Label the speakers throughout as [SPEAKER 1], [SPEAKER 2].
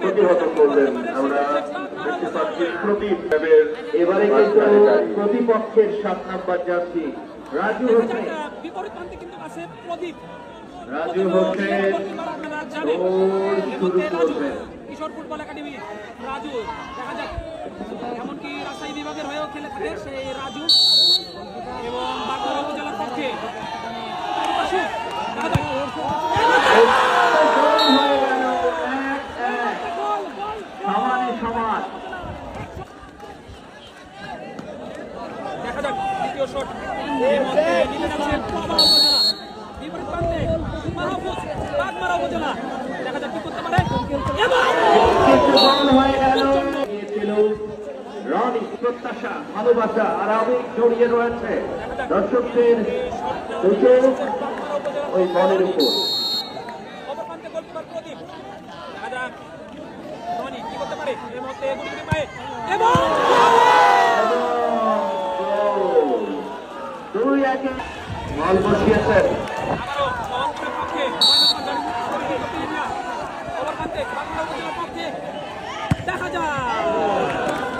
[SPEAKER 1] প্রতিহত করলেন আমরা দেখতে পাচ্ছি প্রদীপ।
[SPEAKER 2] এবারে কিন্তু প্রতিপক্ষের সাত নাম্বার জার্সি রাজু হোসেন।
[SPEAKER 3] বিপরীত প্রান্তে কিন্তু
[SPEAKER 2] রাজু হোসেন শুরু করবেন।
[SPEAKER 3] কিশোর ফুটবল একাডেমি, রাজু, দেখা যাক। এমনকি রাজশাহী বিভাগের হয়েও খেলে থাকে সেই রাজু। এবং বাঁকুড়া উপজেলার পক্ষে দেখা দ্বিতীয় শট। বিপরীত প্রান্তে মাহফুজ, বাগমারা উপজেলা দেখা যাক কি করতে পারে এবং
[SPEAKER 2] গোল হয়ে গেল। গিয়েছিল রনি প্রত্যাশা
[SPEAKER 3] অপরপ্রান্তে গোলকিপার প্রদীপ দেখা যাক ধোনি কি করতে পারে এর মধ্যে গুলি পায়ে এবং
[SPEAKER 2] এবং গোল। দুই একে বল বসিয়েছেন
[SPEAKER 3] আবারও মহনপুরের পক্ষে ময়নাতদন্ত জারি করতে না অপরপ্রান্তে বাংলা উপজেলার পক্ষে দেখা যাক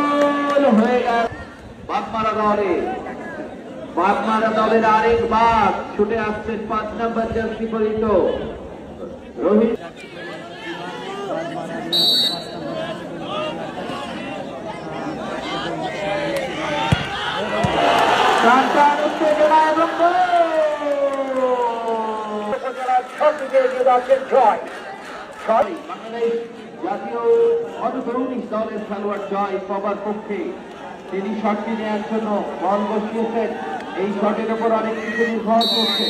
[SPEAKER 2] আরেক বাঘ ছুটে আসছেন পাঁচ নম্বর জার্সি জাতীয় উনিশ দলের খেলোয়াড় জয় সবার পক্ষে। তিনি শটটি নেওয়ার জন্য বল বসিয়েছেন। এই শটের উপর অনেক কিছু নির্ভর করছে!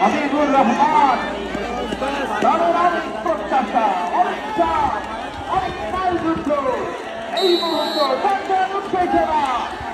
[SPEAKER 2] হাবিবুর রহমান।